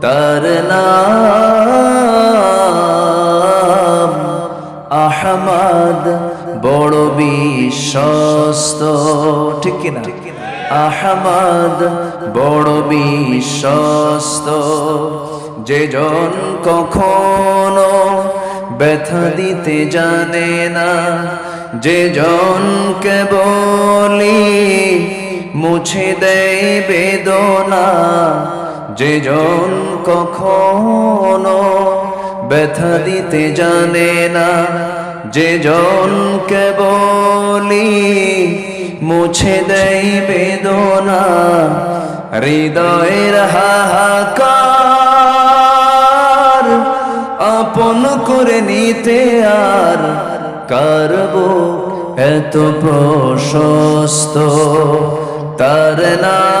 তার নাম আহমদ বড় বিশ্বস্ত। ঠিক কিনা? আহমদ বড় বিশ্বস্ত। যে জন কখনো ব্যথা দিতে জানে না যে জনকে বলি মুছে দেয় বেদনা যে জন কখনো ব্যথা দিতে জানে না। যে জনকে বলি, মুছে দেয় বেদনা, হৃদয়ের হাহাকার আপন করে নিতে আর কারব এত প্রশস্ত তার নাম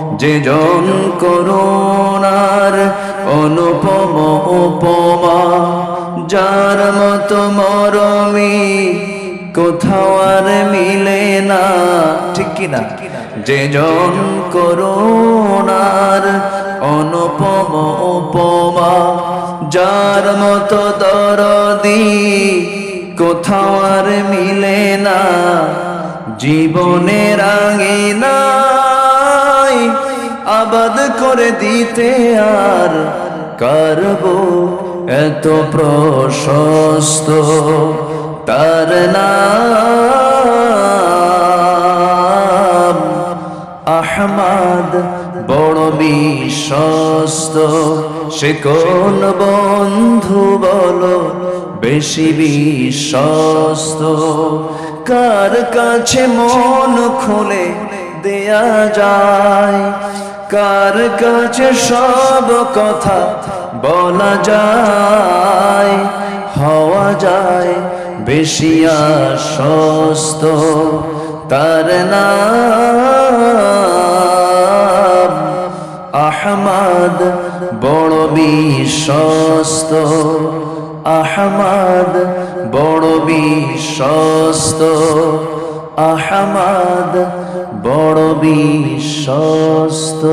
যে জন করুণার অনুপম উপমা, যার মতো মরমি কোথাও আর মিলে না। ঠিক কিনা? যে জন করুণার অনুপম উপমা, যার মতো দরদি কোথাও আর মিলে না। জীবনের আঙিনাই আবাদ করে দিতে আর করব এত প্রশস্ত তার নাম আহমদ বড় বিশ্বস্ত। সে কোন বন্ধু বলো বেশি বিশ্বস্ত। কার কাছে মন খুলে দেয়া যায়? কার কাছে সব কথা বলা যায়, হওয়া যায়, বেশি আশ্বস্ত তার নাম আহমদ, বড় বিশ্বস্ত। আহমদ, বড় বিশ্বস্ত। আহমদ বড় বিশ্বস্ত।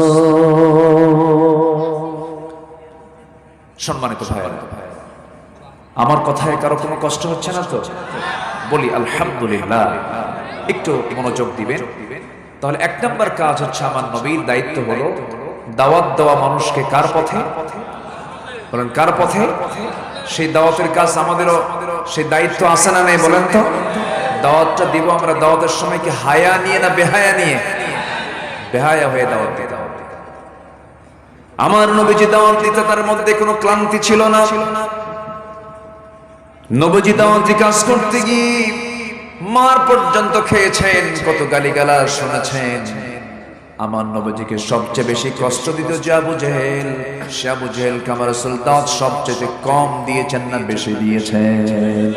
সম্মানিত ভাই, আমার কথায় কারও কোনো কষ্ট হচ্ছে না তো? বলি, আলহামদুলিল্লাহ। একটু মনোযোগ দিবেন। তাহলে এক নম্বর কাজ হচ্ছে আমার নবীর দায়িত্ব হলো দাওয়াত দেওয়া মানুষকে কার পথে? বলেন, কার পথে? সেই দাওয়াতের কাজ আমাদেরও, সেই দায়িত্ব আছে না নেই বলেন তো? দাওয়াতটা দিব, আমরা দাওয়াতের সময় কি হায়া নিয়ে না বেহায়া নিয়ে? বেহায়া হয়ে দাওয়াত দিয়ে দাওয়াত আমার নবীজি দাওয়াত দিতে, তার মধ্যে কোনো ক্লান্তি ছিল না। নবীজি দাওয়াতি কাজ করতে গিয়ে মার পর্যন্ত খেয়েছেন, কত গালিগালা শুনেছেন। আমার নবীজিকে সবচেয়ে বেশি কষ্ট দিত যে আবু জেহেল। সে আবু জেহেল কামার সুলতান সবচেয়ে কম দিয়েছেন না বেশি দিয়েছেন।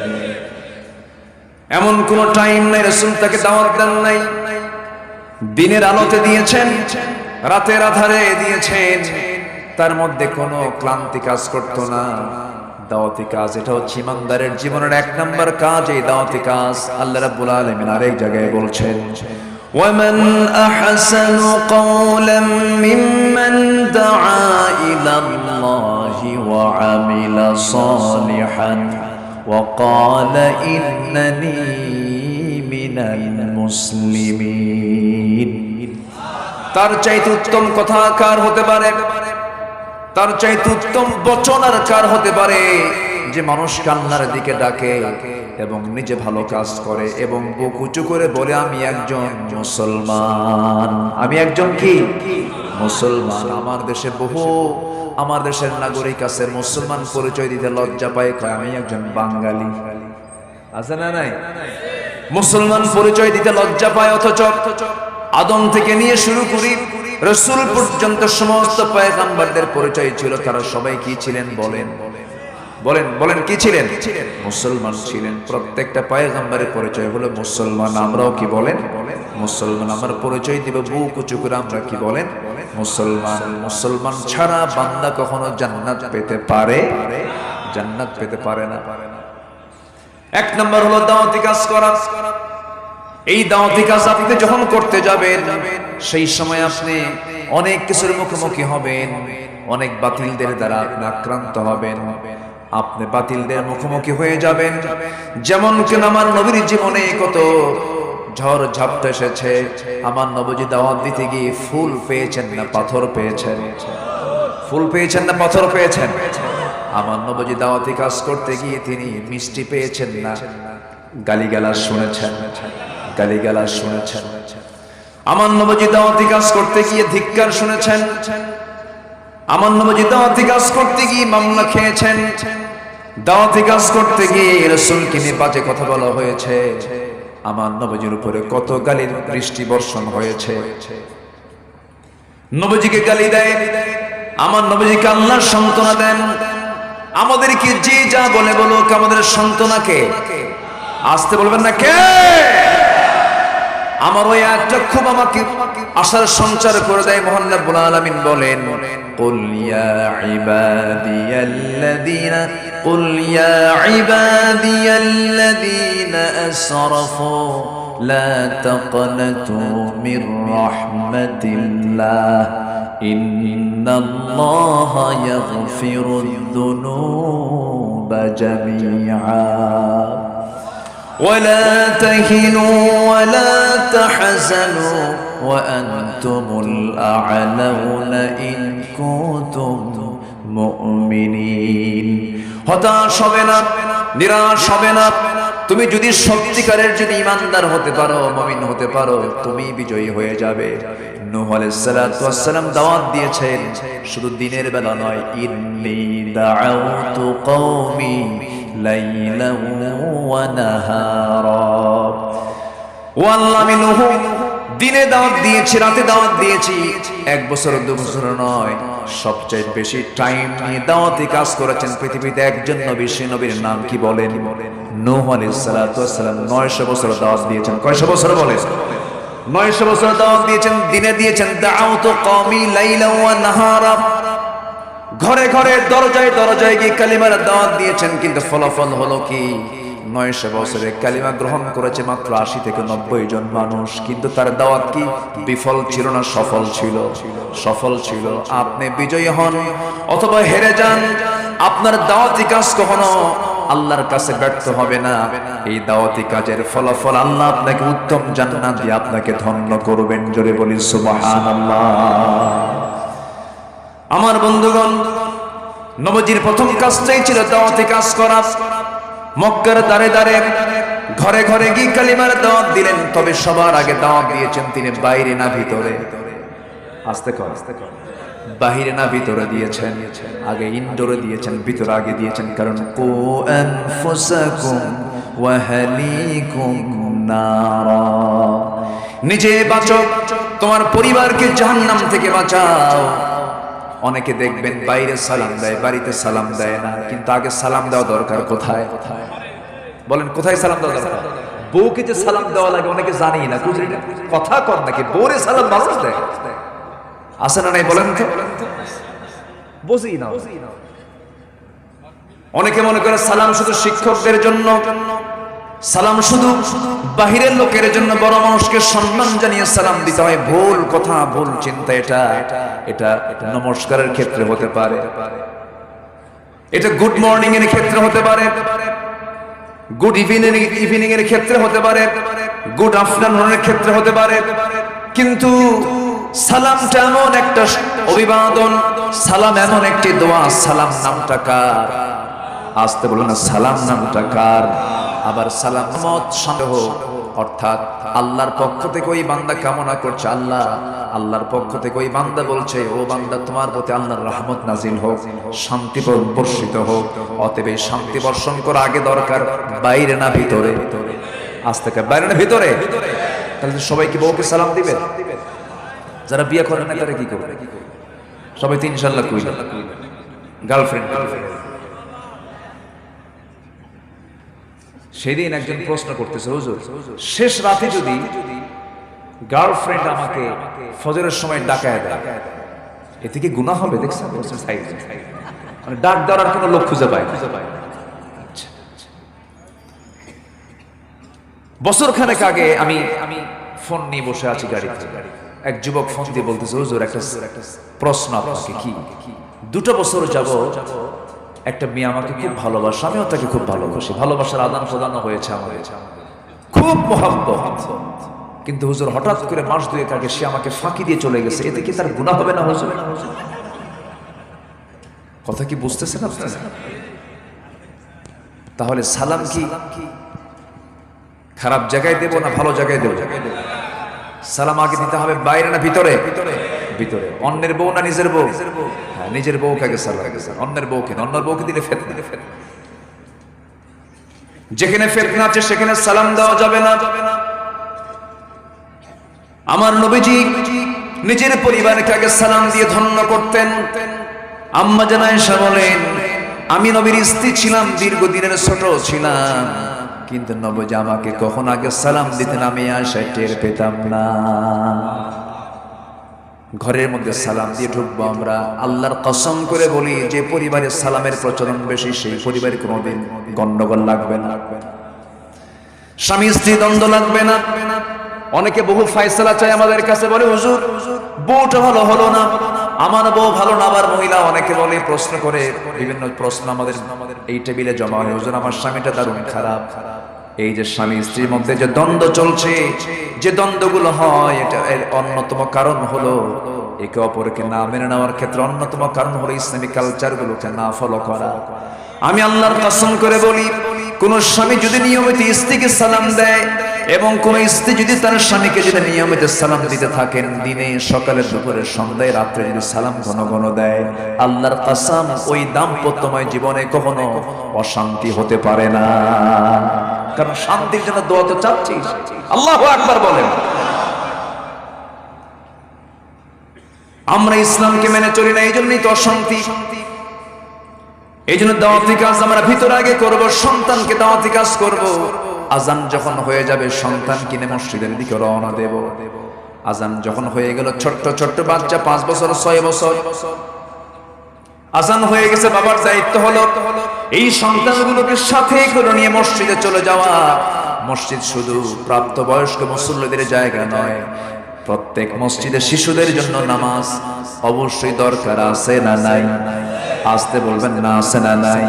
এমন কোন টাইম নাই রসুল তাকে দাওয়াত দেন নাই দিনের আলোতে দিয়েছেন রাতের আধারে দিয়েছেন তার মধ্যে কোনো ক্লান্তি কাজ করতো না দাওয়াতি কাজ এটা হচ্ছে ইমানদারের জীবনের এক নম্বর কাজ এই দাওয়াতি কাজ আল্লাহ রাব্বুল আলামিন আরেক জায়গায় বলছেন ومن أحسن قولا ممن دعا إلى الله وعمل صالحا وقال إنني من المسلمين তার চাইতে উত্তম কথা কার হতে পারে তার চাইতে উত্তম বচন আর কার হতে পারে যে মানুষ কান্নার দিকে ডাকে এবং নিজে ভালো কাজ করে এবং বুক উঁচু করে বলে আমি একজন মুসলমান আমি একজন কি মুসলমান, আমার দেশে বহু, আমার দেশের নাগরিক আছে, মুসলমান পরিচয় দিতে লজ্জা পায়, কয়, আমি একজন বাঙালি। আছে না নাই? মুসলমান পরিচয় দিতে লজ্জা পায়, অথচ আদম থেকে নিয়ে শুরু করি, রসুল পর্যন্ত সমস্ত পায়গাম্বারদের পরিচয় ছিল, তারা সবাই কি ছিলেন বলেন। বলেন বলেন, কি ছিলেন? মুসলমান ছিলেন। প্রত্যেকটা পায়গাম্বারের পরিচয় হলো মুসলমান, আমরাও কি বলেন? মুসলমান, আমার পরিচয় দিব, বুক উঁচু করে আমরা কি বলেন? মুসলমান মুসলমান ছাড়া বান্দা কখনো জান্নাত পেতে পারে? জান্নাত পেতে পারে না। এক নম্বর হলো দাওয়াতি কাজ করা। এই দাওয়াতি কাজ আপনি যখন করতে যাবেন, সেই সময় আপনি অনেক কিছুর মুখোমুখি হবেন, অনেক বাতিলদের দ্বারা আপনি আক্রান্ত হবেন। আপনি বাতিলদের মুখোমুখি হয়ে যাবেন। যেমন কেন আমার নবীর জীবনে কত ঝড় ঝাপটা এসেছে। আমার নবজি দাওয়াত দিতে গিয়ে ফুল পেয়েছেন না, পাথর পেয়েছেন। ফুল পেয়েছেন না, পাথর পেয়েছেন। আমার নবজি দাওয়াতি কাজ করতে গিয়ে তিনি মিষ্টি পেয়েছেন না। গালিগালাজ শুনেছেন গালিগালাজ শুনেছেন। আমার নবজি দাওয়াতি কাজ করতে গিয়ে ধিক্কার শুনেছেন। আমার নবজি দাওয়াতি কাজ করতে গিয়ে মামলা খেয়েছেন। দাওয়াতি কাজ করতে গিয়ে রসুলকে নিয়ে বাজে কথা বলা হয়েছে। আমার নবজির উপরে কত গালির বৃষ্টি বর্ষণ হয়েছে। নবজিকে গালি দেয় আমার নবজিকে আল্লাহ সান্ত্বনা দেন। আমাদেরকে যে যা বলে বলুক, আমাদের সান্ত্বনাকে আসতে বলবেন না কে? আমার ওই একটা খুব আমাকে আশার সঞ্চার করে দেয় মোহান রব্বুল আলামিন বলেন قل يا عبادي الذين قل يا عبادي الذين أسرفوا لا تقنطوا من رحمة الله إن الله يغفر الذنوب جميعا ولا تهنوا ولا تحزنوا وأنتم الأعلون إن كنتم মুমিনিন হতাশ হবে না নিরাশ হবে না তুমি যদি সত্যিকারের যদি ইমানদার হতে পারো মমিন হতে পারো তুমি বিজয়ী হয়ে যাবে নূহ আলাইহিস সালাতু ওয়াস সালাম দাওয়াত দিয়েছেন শুধু দিনের বেলা নয় ইন্নী দাআউতু কওমি লাইলান ওয়া নাহারা ও আল্লাহ, আমি নূহ। দিনে দাওয়াত দিয়েছি, রাতে দাওয়াত দিয়েছি। এক বছর, দু বছর নয়। সবচেয়ে বেশি টাইম নিয়ে দাওয়াতি কাজ করেছেন পৃথিবীতে একজন নবী সে নবীর নাম কি বলেন? 900 বছর দাওয়াত দিয়েছেন। কয়শো বছর বলেন? নয়শো বছর দাওয়াত দিয়েছেন, দিনে দিয়েছেন দাউত কওমি লাইলা নাহারা। ঘরে ঘরে, দরজায় দরজায় গিয়ে কালিমার দাওয়াত দিয়েছেন, কিন্তু ফলাফল হলো কি? নয়শো বছরে কালিমা গ্রহণ করেছে মাত্র আশি থেকে নব্বই জন মানুষ। কিন্তু তার দাওয়াত কি? বিফল ছিল না, সফল ছিল? সফল ছিল। আপনি বিজয়ী হন, অথবা হেরে যান। আপনার দাওয়াতি কাজ কখনো আল্লাহর কাছে ব্যর্থ হবে না। এই দাওয়াতি কাজের ফলাফল আল্লাহ আপনাকে উত্তম জান্নাত দিয়ে আপনাকে ধন্য করবেন। জোরে বলি, সুবহানাল্লাহ। আমার বন্ধুগণ, নবজির প্রথম কাজটাই ছিল দাওয়াতি কাজ করা। মক্কার দাঁড়ে দাঁড়ে ঘরে ঘরে গিয়ে কালিমার দাওয়াত দিলেন, তবে সবার আগে দাওয়াত দিয়েছেন তিনি বাইরে না ভিতরে। আস্তে কর আস্তে কর। বাহিরে না ভিতরে দিয়েছেন, আগে ইনডোরে দিয়েছেন, ভিতরে আগে দিয়েছেন, কারণ কো আনফুসাকুম ওয়া হালিকুম নিজে বাঁচো, তোমার পরিবারকে জাহান্নাম থেকে বাঁচাও। অনেকে দেখবেন বাইরে সালাম দেয়, বাড়িতে সালাম দেয় না, কিন্তু আগে সালাম দেওয়া দরকার কোথায়? বলেন, কোথায় সালাম দেওয়া দরকার? বউকে যে সালাম দেওয়া লাগে অনেকে জানি না বুঝলি না। কথা কর নাকি, বউরে সালাম মানুষ দেয়। আছে না নাই বলেন তো? বুঝি না অনেকে মনে করে সালাম শুধু শিক্ষকদের জন্য সালাম শুধু বাহিরের লোকের জন্য বড় মানুষকে সম্মান জানিয়ে সালাম দিতে হয়। ভুল কথা, ভুল চিন্তা, এটা এটা নমস্কারের ক্ষেত্রে হতে পারে। এটা গুড মর্নিং এর ক্ষেত্রে হতে পারে। গুড ইভিনিং ইভিনিং এর ক্ষেত্রে হতে পারে। গুড আফটারনুনের ক্ষেত্রে হতে পারে। কিন্তু সালামটা এমন একটা অভিবাদন, সালাম এমন একটি দোয়া, সালাম নামটা কার? আসতে বলুন না, সালাম নামটা কার? আবার সালাম মত সন্দেহ। অর্থাৎ আল্লাহর পক্ষ থেকে ওই বান্দা কামনা করছে, আল্লাহ, আল্লাহর পক্ষ থেকে ওই বান্দা বলছে, ও বান্দা, তোমার প্রতি আল্লাহর রহমত নাজিল হোক শান্তি বর্ষিত হোক। অতএব শান্তি বর্ষণ করা আগে দরকার, বাইরে না ভিতরে। আজ থেকে বাইরে না ভিতরে? তাহলে তো সবাই কি বউকে সালাম দিবে। যারা বিয়ে করেন না, তারা কি করবে? সবাই তো ইনশাল্লাহ কইল গার্লফ্রেন্ড। সেদিন একজন প্রশ্ন করতেছে হুজুর শেষ রাতে যদি গার্লফ্রেন্ড আমাকে ফজরের সময় ডাকায় দেয় এতে কি গুনাহ হবে? দেখছেন মানে ডাক দেওয়ার কোনো লোক খুঁজে পায় না। আচ্ছা, আচ্ছা। বছর খানেক আগে আমি আমি ফোন নিয়ে বসে আছি গাড়িতে। এক যুবক ফোন দিয়ে বলতেছে হুজুর একটা প্রশ্ন আপনাকে কি? দুটো বছর যাব একটা মেয়ে আমাকে খুব ভালোবাসে আমিও তাকে খুব ভালোবাসি। ভালোবাসার আদান প্রদান হয়েছে আমাদের। খুব মহাব্বত। কিন্তু হুজুর হঠাৎ করে মাস দুয়েক আগে সে আমাকে ফাঁকি দিয়ে চলে গেছে। এতে কি তার গুণা হবে না হুজুর? কথা কি বুঝতেছেন আপনারা তাহলে সালাম কি খারাপ জায়গায় দেবো না ভালো জায়গায় দেবো? সালাম আগে দিতে হবে বাইরে না ভিতরে? ভিতরে। অন্যের বউ না নিজের বউ? নিজের বউকে আগে সালাম অন্যের বউকে না, অন্যের বউকে দিলে ফেত দিলে ফেত যেখানে ফেতনা আছে সেখানে সালাম দেওয়া যাবে না। আমার নবীজি নিজের পরিবারকে আগে সালাম দিয়ে ধন্য করতেন। আম্মা জানাইশা বলেন আমি নবীর স্ত্রী ছিলাম দীর্ঘদিনের ছোট ছিলাম। কিন্তু নবজি আমাকে কখন আগে সালাম দিতেন আমি আশা টের পেতাম না। ঘরের মধ্যে সালাম দিয়ে ঢুকবো আমরা। আল্লাহর কসম করে বলি, যে পরিবারে সালামের প্রচলন বেশি, সেই পরিবারে কোনোদিন গন্ডগোল লাগবে না। স্বামী, স্ত্রী, দ্বন্দ্ব লাগবে না। অনেকে বহু ফায়সালা চায় আমাদের কাছে, বলে, হুজুর, বউটা ভালো হলো না। আমার বউ ভালো না, আবার মহিলা? অনেকে বলে, প্রশ্ন করে, বিভিন্ন প্রশ্ন আমাদের এই টেবিলে জমা হয়। হুজুর, আমার স্বামীটা দারুণ খারাপ। খারাপ এই যে স্বামী স্ত্রীর মধ্যে যে দ্বন্দ্ব চলছে, যে দ্বন্দ্বগুলো হয়, এটা এর অন্যতম কারণ হলো একে অপরকে না মেনে নেওয়ার ক্ষেত্রে অন্যতম কারণ হলো ইসলামী কালচারগুলোকে না ফলো করা। আমি আল্লাহর কসম করে বলি, কোন স্বামী যদি নিয়মিত স্ত্রীকে সালাম দেয় এবং কোন স্ত্রী যদি তার স্বামীকে যদি নিয়মিত সালাম দিতে থাকেন, দিনে, সকালে, দুপুরে, সন্ধ্যায়, রাত্রে যদি সালাম ঘন ঘন দেয়, আল্লাহর কাসাম, ওই দাম্পত্যময় জীবনে কখনো অশান্তি হতে পারে না। কারণ শান্তির জন্য দোয়া তো চাচ্ছিস আল্লাহ একবার বলেন। আমরা ইসলামকে মেনে চলি না এই জন্যই তো অশান্তি। এই জন্য দাওয়াতি কাজ আমরা ভিতরে আগে করব, সন্তানকে দাওয়াতি কাজ করব। আজান যখন হয়ে যাবে, সন্তান কিনে মসজিদের দিকে রওনা দেব। আজান যখন হয়ে গেল, ছোট্ট ছোট্ট বাচ্চা, পাঁচ বছর, ছয় বছর। আজান হয়ে গেছে, বাবার দায়িত্ব হলো এই সন্তানগুলোকে সাথে করে নিয়ে মসজিদে চলে যাওয়া। মসজিদ শুধু প্রাপ্তবয়স্ক মুসল্লিদের জায়গা নয়, প্রত্যেক মসজিদে শিশুদের জন্য নামাজ অবশ্যই দরকার আছে না নাই? আসতে বলবেন না আছে না নাই?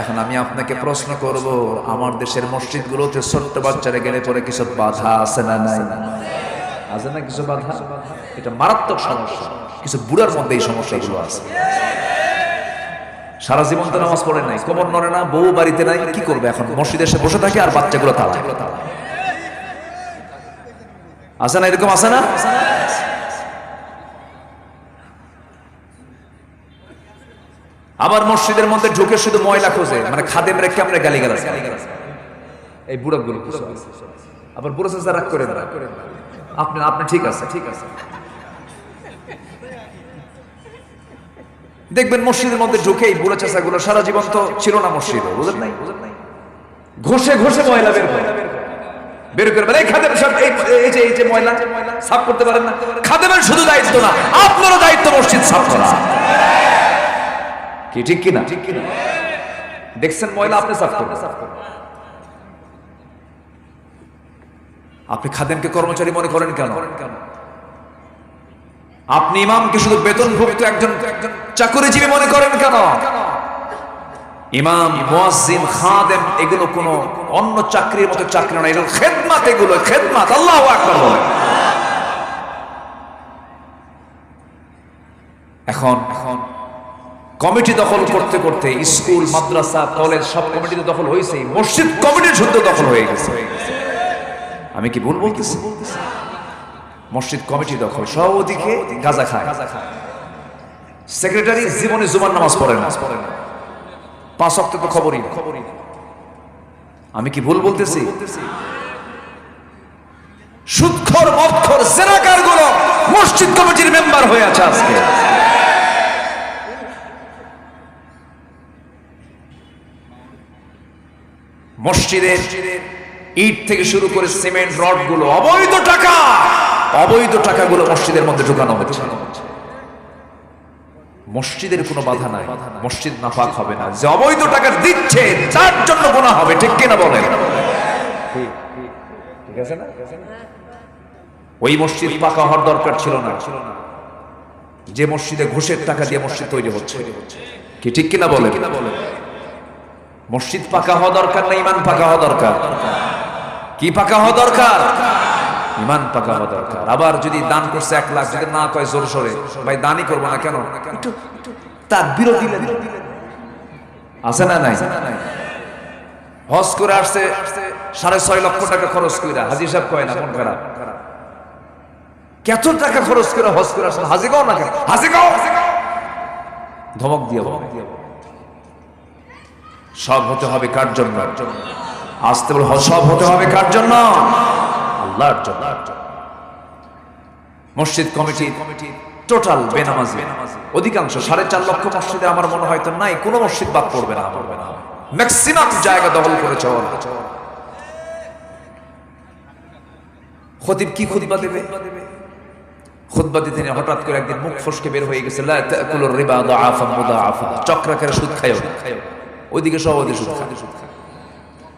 এখন আমি আপনাকে প্রশ্ন করব, আমার দেশের মসজিদগুলোতে ছোট্ট বাচ্চারা গেলে পরে কিছু বাধা আছে না নাই? আছে না কিছু বাধা? এটা মারাত্মক সমস্যা। কিছু বুড়ার মধ্যে এই সমস্যাগুলো আছে। সারা জীবন তো নামাজ পড়ে নাই, কোমর নড়ে না, বউ বাড়িতে নাই, কি করবে এখন? মসজিদে এসে বসে থাকে আর বাচ্চাগুলো তালা আছে না এরকম আছে না? আবার মসজিদের মধ্যে ঢুকে শুধু ময়লা খোঁজে মানে খাদেম রেখে আমরা গালি গালাজ এই বুড়ো গুলো আবার বুড়ো চাষা রাগ করে না। আপনি আপনি ঠিক আছে। ঠিক আছে দেখবেন মসজিদের মধ্যে ঢুকেই বুড়ো চাষা গুলো সারা জীবন তো ছিল না মসজিদে বুঝলেন নাই? ঘষে ঘষে ময়লা বের করে। বের করে এই খাদেম এই এই যে এই যে ময়লা, সাফ করতে পারেন না? খাদেমের শুধু দায়িত্ব না, আপনারও দায়িত্ব মসজিদ সাফ করা। কি? ঠিক কিনা? ঠিক কিনা দেখছেন ময়লা আপনি সাফ করবেন আপনি খাদেমকে কর্মচারী মনে করেন কেন? আপনি ইমামকে শুধু বেতনভুক্ত একজন একজন চাকরিজীবী মনে করেন কেন? ইমাম, মুয়াজ্জিন, খাদেম এগুলো কোনো অন্য চাকরির মতো চাকরি না এগুলো খেদমাত এগুলো, খেদমাত। আল্লাহু আকবার এখন এখন কমিটি দখল করতে করতে স্কুল, মাদ্রাসা, কলেজ সব কমিটিতে দখল হয়েছে। মসজিদ কমিটির শুদ্ধ দখল হয়ে গেছে। আমি কি ভুল বলতেছি? মসজিদ কমিটি দখল। সব ওদিকে গাজা খায়। সেক্রেটারি জীবনে জুমার নামাজ পড়ে না। পাঁচ অক্ট তো খবরই। আমি কি ভুল বলতেছি? সুৎখর মক্ষর জেরাকারগুলো মসজিদ কমিটির মেম্বার হয়ে আছে আজকে। মসজিদের ইট থেকে শুরু করে সিমেন্ট রডগুলো অবৈধ টাকা! অবৈধ টাকাগুলো মসজিদের মধ্যে ঢুকানো হচ্ছে। মসজিদের কোনো বাধা নাই। মসজিদ নাপাক হবে না। যে অবৈধ টাকা দিচ্ছে, তার জন্য গোনা হবে। ঠিক কিনা বলেন? ঠিক আছে না? ওই মসজিদ পাকা হওয়ার দরকার ছিল না। যে মসজিদে ঘুষের টাকা দিয়ে মসজিদ তৈরি হচ্ছে। কি ঠিক কিনা বলেন? মসজিদ পাকা হওয়া দরকার না ইমান পাকা হওয়া দরকার? কি পাকা হওয়া দরকার? ইমান পাকা হওয়া দরকার। আবার যদি দান করছে এক লাখ, যদি না কয় জোর সরে, ভাই দানই করব না কেন? একটু তার বিরোধী আছে না নাই? হজ করে আসছে, সাড়ে ছয় লক্ষ টাকা খরচ করে হাজি সাহেব কয় না, মন খারাপ। কত টাকা খরচ করে হজ করে আসলে হাজি গাও না হাজি গাও ধমক দিয়ে সব হতে হবে কার জন্য? আসতে বলে সব হতে হবে কার জন্য? আল্লাহর জন্য। মসজিদ কমিটি কমিটি টোটাল বেনামাজি। অধিকাংশ সাড়ে চার লক্ষ মসজিদে আমার মনে হয় তো নাই, কোনো মসজিদ বাদ পড়বে না। পড়বে না ম্যাক্সিমাম জায়গা দখল করেছে খতিব কি দেবে? দিতে হঠাৎ করে একদিন মুখ ফসকে বের হয়ে গেছে চক্রাকারে সুদ খায়ও ওইদিকে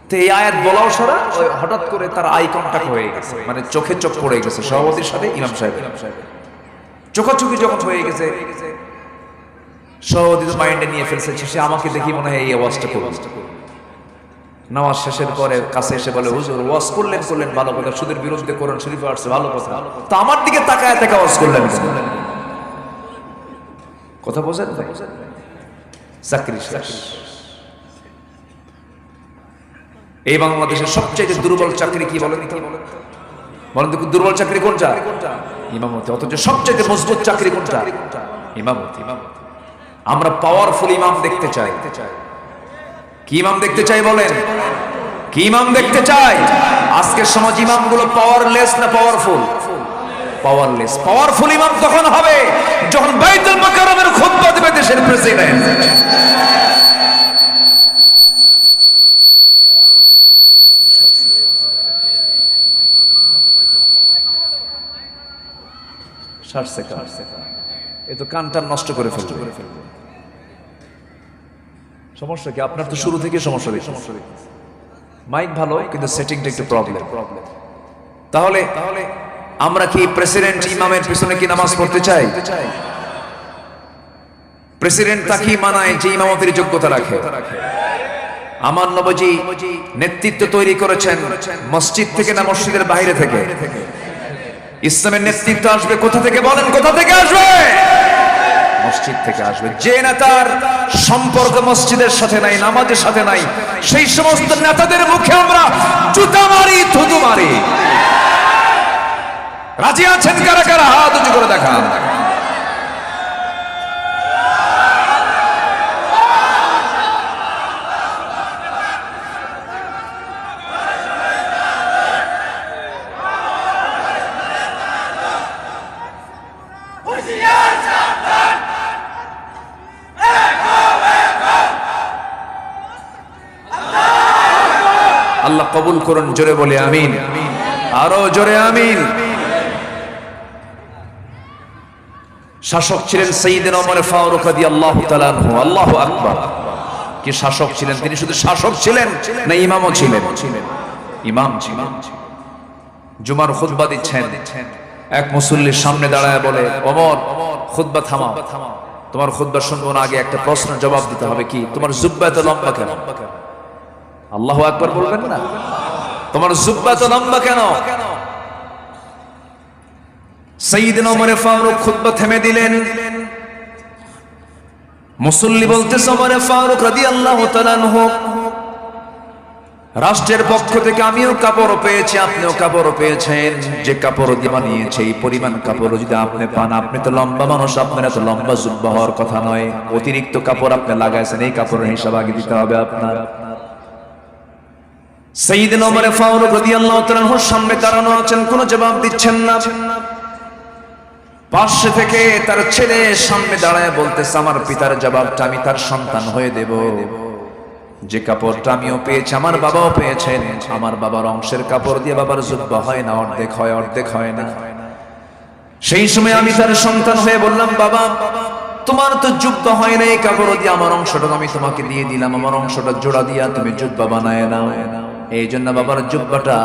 তো এই আয়াত বলাও সারা হঠাৎ করে তার আই কন্টাক্ট হয়ে গেছে। মানে চোখে চোখ পড়ে গেছে। সভাপতির সাথে ইমাম সাহেব চোখাচোখি যখন হয়ে গেছে, সভাপতি মাইন্ডে নিয়ে ফেলছে, সে আমাকে দেখি মনে হয় এই আওয়াজটা করবে। নামাজ শেষের পরে কাছে এসে বলে, হুজুর ওয়াজ করলেন করলেন, ভালো কথা। সুদের বিরুদ্ধে কোরআন শরীফে আসছে, ভালো কথা। তো আমার দিকে তাকায়, তাকা ওয়াজ করলেন কথা বোঝেন চাকরি শেষ। এই বাংলাদেশের সবচেয়ে দুর্বল চাকরি কি বলেন বলেন তো দুর্বল চাকরি কোনটা? ইমামতি, অথচ সবচেয়ে মজবুত চাকরি কোনটা? ইমামতি আমরা পাওয়ারফুল ইমাম দেখতে চাই। কি ইমাম দেখতে চাই বলেন? কি ইমাম দেখতে চাই? আজকের সমাজ ইমামগুলো পাওয়ারলেস না পাওয়ারফুল পাওয়ারলেস পাওয়ারফুল ইমাম তখন হবে যখন বাইতুল মাকারমের খুতবা দেবে দেশের প্রেসিডেন্ট ভালো, কিন্তু সেটিংটা একটু প্রবলেম তাহলে আমরা কি প্রেসিডেন্ট ইমামের পিছনে কি নামাজ পড়তে চাই? প্রেসিডেন্ট তাকে মানায় যে ইমামতের যোগ্যতা রাখে রাখে। আমার নবজি নেতৃত্ব তৈরি করেছেন মসজিদ থেকে না মসজিদের বাইরে থেকে? ইসলামের নেতৃত্ব আসবে কোথা থেকে বলেন, কোথা থেকে আসবে? মসজিদ থেকে আসবে। যে নেতার সম্পর্ক মসজিদের সাথে নাই, নামাজের সাথে নাই, সেই সমস্ত নেতাদের মুখে আমরা জুতা মারি, থুতু মারি। রাজি আছেন কারা কারা? হাত উঁচু করে দেখান আল্লাহ কবুল করুন, জোরে বলে আমিন। আরও জোরে আমিন। শাসক ছিলেন সঈদিন ওমর ফারুক তাআলা আনহু। আল্লাহু আকবার। কি শাসক ছিলেন? তিনি শুধু শাসক ছিলেন না ইমামও ছিলেন? ইমাম ছিলেন। জুমার খুতবা দিচ্ছেন। এক মুসল্লির সামনে দাঁড়ায় বলে, ওমর, খুতবা থামাও। তোমার খুতবা শুনব না, আগে একটা প্রশ্ন জবাব দিতে হবে কি? তোমার জুব্বা এত লম্বা কেন? আল্লাহ একবার বলবেন না? তোমার জুব্বা তো লম্বা কেন? সঈদিন ওমরে ফারুক থেমে দিলেন। মুসল্লি ফারুক রাষ্ট্রের পক্ষ থেকে আমিও কাপড় পেয়েছি, আপনিও কাপড় পেয়েছেন। যে কাপড় দিয়ে বানিয়েছে, এই পরিমাণ কাপড় যদি আপনি পান, আপনি তো লম্বা মানুষ, আপনার এত লম্বা জুব্বা হওয়ার কথা নয়। অতিরিক্ত কাপড় আপনি লাগাইছেন, এই কাপড়ের হিসাব আগে দিতে হবে আপনার। সেইদিন ওমরে ফারুক রাদিয়াল্লাহু তাআলা আনহুর সামনে দাঁড়ানো আছেন, কোনো জবাব দিচ্ছেন না। পাশে থেকে তার ছেলে সামনে দাঁড়ায় বলতেছে, আমার পিতার জবাবটা আমি তার সন্তান হয়ে দেব। যে কাপড়টা আমিও পেয়েছি, আমার বাবাও পেয়েছেন আমার বাবার অংশের কাপড় দিয়ে বাবার জুব্বা হয় না, অর্ধেক হয় অর্ধেক হয় না। সেই সময় আমি তার সন্তান হয়ে বললাম, বাবা, তোমার তো যুদ্ধ হয় না, এই কাপড় দিয়ে আমার অংশটা আমি তোমাকে দিয়ে দিলাম। আমার অংশটা জোড়া দিয়া তুমি জুব্বা বানায় নাও। এই জন্য বাবার জুব্বাটা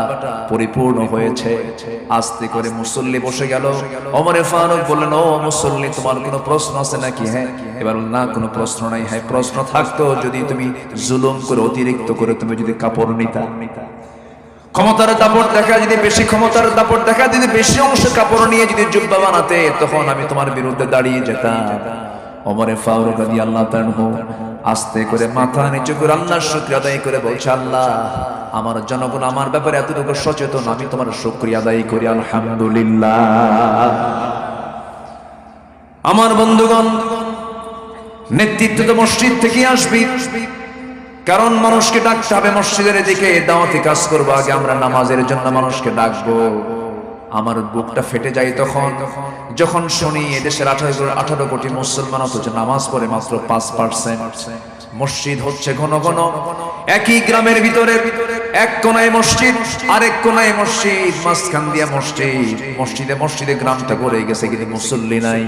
পরিপূর্ণ হয়েছে। আস্তে করে মুসল্লি বসে গেল। অমরে ফারুক বললেন, ও মুসল্লি, তোমার কোনো প্রশ্ন আছে নাকি? হ্যাঁ এবার না, কোনো প্রশ্ন নাই। হ্যাঁ প্রশ্ন থাকতো, যদি তুমি জুলুম করে, অতিরিক্ত করে তুমি যদি কাপড় নিতা। ক্ষমতার দাপট দেখা যদি বেশি, ক্ষমতার দাপট দেখা যদি বেশি অংশ কাপড় নিয়ে যদি জুব্বা বানাতে, তখন আমি তোমার বিরুদ্ধে দাঁড়িয়ে যেতাম। অমরে ফারুক আদি আল্লাহ তাআলা আস্তে করে মাথা নিচু করে আল্লাহর শুকরিয়া আদায় করে বলছে, আল্লাহ, আমার জনগণ আমার ব্যাপারে এতটুকু সচেতন, আমি তোমার শুকরিয়া আদায় করি, আলহামদুলিল্লাহ। আমার বন্ধুগণ, নেতৃত্ব তো মসজিদ থেকে আসবি, কারণ মানুষকে ডাকতে হবে মসজিদের দিকে দাওয়াতি কাজ করব, আগে আমরা নামাজের জন্য মানুষকে ডাকবো। আমার বুকটা ফেটে যায় তখন, যখন শুনি এদেশের আঠারো আঠারো কোটি মুসলমান অথচ নামাজ পড়ে মাত্র পাঁচ পার্সেন্ট। মসজিদ হচ্ছে ঘন ঘন। একই গ্রামের ভিতরে, এক কোনায় মসজিদ, আরেক কোনায় মসজিদ, মাঝখান দিয়া মসজিদ। মসজিদে মসজিদে গ্রামটা করে গেছে কিন্তু মুসল্লি নাই।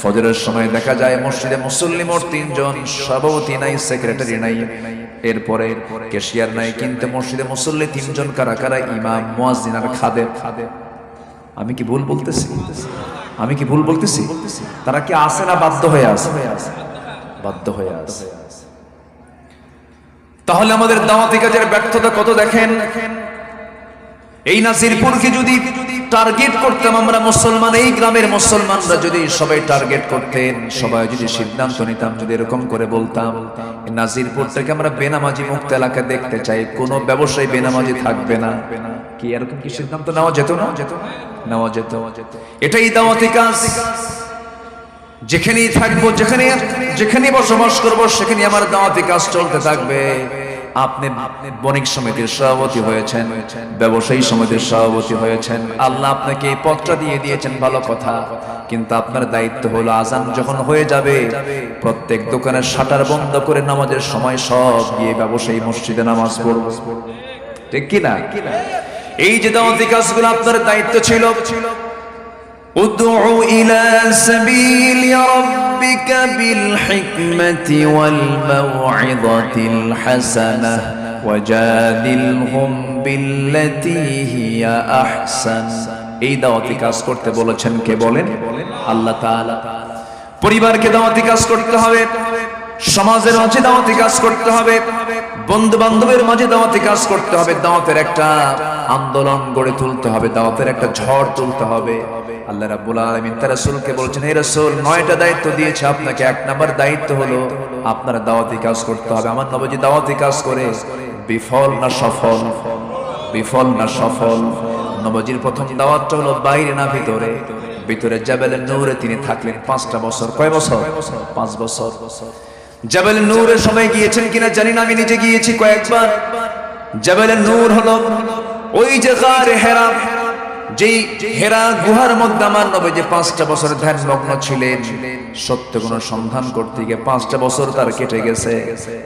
ফজরের সময় দেখা যায় মসজিদে মুসল্লি মোট তিনজন, সভাপতি নাই, সেক্রেটারি নাই। এরপরে কেশিয়ার নাই, কিন্তু মসজিদে মুসল্লি তিনজন, কারা কারা? ইমাম, মুয়াজ্জিন আর খাদে খাদে আমি কি ভুল বলতেছি? আমি কি ভুল বলতেছি? তারা কি আসে না বাধ্য হয়ে আসে? বাধ্য হয়ে আসে। তাহলে আমাদের দাওয়াতি কাজের ব্যর্থতা কত দেখেন? এই নাসিরপুরকে যদি টার্গেট করতাম আমরা মুসলমান, এই গ্রামের মুসলমানরা যদি সবাই টার্গেট করতেন, সবাই যদি সিদ্ধান্ত নিতাম, যদি এরকম করে বলতাম, এই নাজিরপুর থেকে আমরা বেনামাজি মুক্ত এলাকা দেখতে চাই, কোনো ব্যবসায়ী বেনামাজি থাকবে না। কি এরকম কি সিদ্ধান্ত নেওয়া যেত না? যেত নেওয়া যেত এটাই দাওয়াতি কাজ। যেখানেই থাকব, যেখানে যেখানে বসবাস করব, সেখানে আমার দাওয়াতি কাজ চলতে থাকবে। আপনি বণিক সমিতির সভাপতি হয়েছেন, ব্যবসায়ী সমিতির সভাপতি হয়েছেন। আল্লাহ আপনাকে এই পথটা দিয়ে দিয়েছেন ভালো কথা। কিন্তু আপনার দায়িত্ব হলো আজান যখন হয়ে যাবে, প্রত্যেক দোকানের শাটার বন্ধ করে নামাজের সময় সব গিয়ে ব্যবসায়ী মসজিদে নামাজ পড়ব। ঠিক কি না এই যে দাওয়াতি কাজগুলো আপনার দায়িত্ব ছিল ادع إلى سبيل ربك بالحكمة والموعظة الحسنة وجادلهم بالتي هي أحسن এই দাওয়াতি কাজ করতে বলেছেন কে বলেন আল্লাহ তাআলা পরিবারকে দাওয়াতি কাজ করতে হবে সমাজের মাঝে দাওয়াতি কাজ করতে হবে বন্ধু বান্ধবের মাঝে দাওয়াতে কাজ করতে হবে, দাওয়াতের একটা আন্দোলন গড়ে তুলতে হবে, দাওয়াতের একটা ঝড় তুলতে হবে। আল্লাহ রাব্বুল আলামিন তার রাসূলকে বলছেন, হে রাসূল, নয়টা দায়িত্ব দিয়েছে আপনাকে, এক নাম্বার দায়িত্ব হলো আপনার দাওয়াতি কাজ করতে হবে। আমার নবজি দাওয়াতি কাজ করে, বিফল না সফল? বিফল না সফল? নবজির প্রথম দাওয়াতটা হলো বাইরে না ভিতরে? ভিতরে জাবেলের নূরে তিনি থাকলেন পাঁচটা বছর। কয় বছর? পাঁচ বছর। জাবেল নূরের সময় গিয়েছেন কিনা জানি না, আমি নিজে গিয়েছি কয়েকবার। জাবেলের নূর হলো ওই যে হেরা, যেই হেরা গুহার মধ্যে আমার নবী যে পাঁচটা বছর ধ্যান মগ্ন ছিলেন, সত্য কোন সন্ধান করতে গিয়ে পাঁচটা বছর তার কেটে গেছে।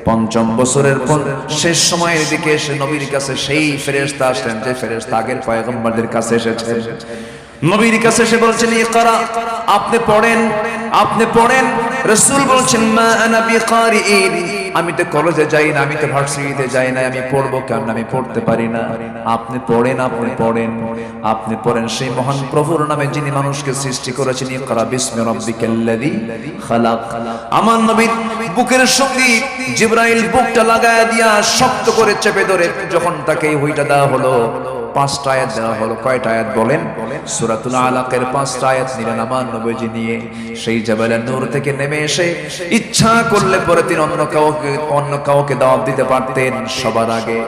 পঞ্চম বছরের পর শেষ সময়ের দিকে এসে নবীর কাছে সেই ফেরেশতা আসলেন, যে ফেরেশতা আগের পয়গম্বরদের কাছে এসেছেন। নবীর কাছে এসে বলছেন আপনি পড়েন আপনি পড়েন রাসূল বলছেন, মা আনা বিকারিইন। আমি তো কলেজে যাই না, আমি তো ভার্সিটিতে যাই না, আমি পড়ব কেন আমি পড়তে পারি না। আপনি পড়েন আপনি পড়েন। আপনি পড়েন সেই মহান প্রভুর নামে যিনি মানুষকে সৃষ্টি করেছেন, ইকরা বিসমি রাব্বিকাল্লাযী খালাক। আমার নবীর বুকের সঙ্গে জিব্রাইল বুকটা লাগায় দিয়া শক্ত করে চেপে ধরে, যখন তাকে এই হইটা দেওয়া হলো পাঁচটা আয়াত দেওয়া হলো। কয়টা আয়াত বলেন? সূরাতুল আলাকের পাঁচটা আয়াত নিলেন আমার নবীজি নিয়ে। সেই নূর থেকে নেমে এসে ইচ্ছা করলে পরে তিনি অন্য কাউকে অন্য কাউকে দাওয়াত দিতে পারতেন সবার আগে।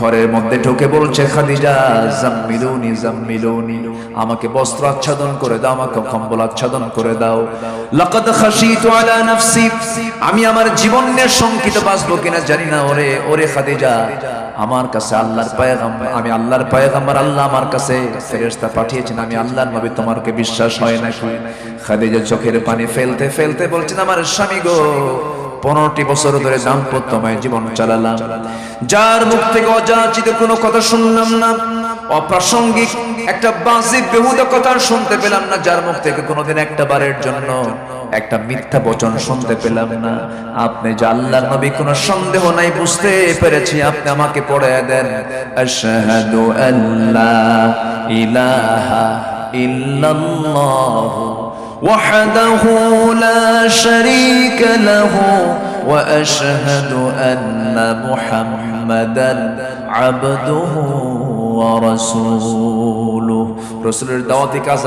ঘরের মধ্যে ঢুকে বলছে, খাদিজা, জাম্মিলুনি জাম্মিলুনি, আমাকে বস্ত্র আচ্ছাদন করে দাও, আমাকে কম্বল আচ্ছাদন করে দাও। লাকাদ খাশিতু আলা নাফসি, আমি আমার জীবন শঙ্কিত বাঁচবো কিনা জানি না, ওরে ওরে খাদিজা আমার কাছে আল্লাহর পায়গাম্বার, আমি আল্লাহর পায়গাম্বার, আল্লাহ আমার কাছে ফেরেশতা পাঠিয়েছেন, আমি আল্লাহর নবী তোমারকে বিশ্বাস হয় নাকি খাদিজা চোখের পানি ফেলতে ফেলতে বলছেন, আমার স্বামী গো, পনেরোটি বছর ধরে দাম্পত্যময় জীবন চালালাম। যার মুখ থেকে অযাচিত কোনো কথা শুনলাম না, অপ্রাসঙ্গিক একটা বাজে বেহুদা কথা শুনতে পেলাম না, যার মুখ থেকে কোনোদিন একটা বারের জন্য একটা মিথ্যা বচন শুনতে পেলাম না আপনি যে আল্লাহর নবী কোনো সন্দেহ নাই বুঝতে পেরেছি আপনি আমাকে পড়ে দেন আশহাদু আল্লা ইলাহা ইল্লাল্লাহ وحده لا شريك له واشهد ان محمدا عبده ورسوله رسول الدعوه কাজ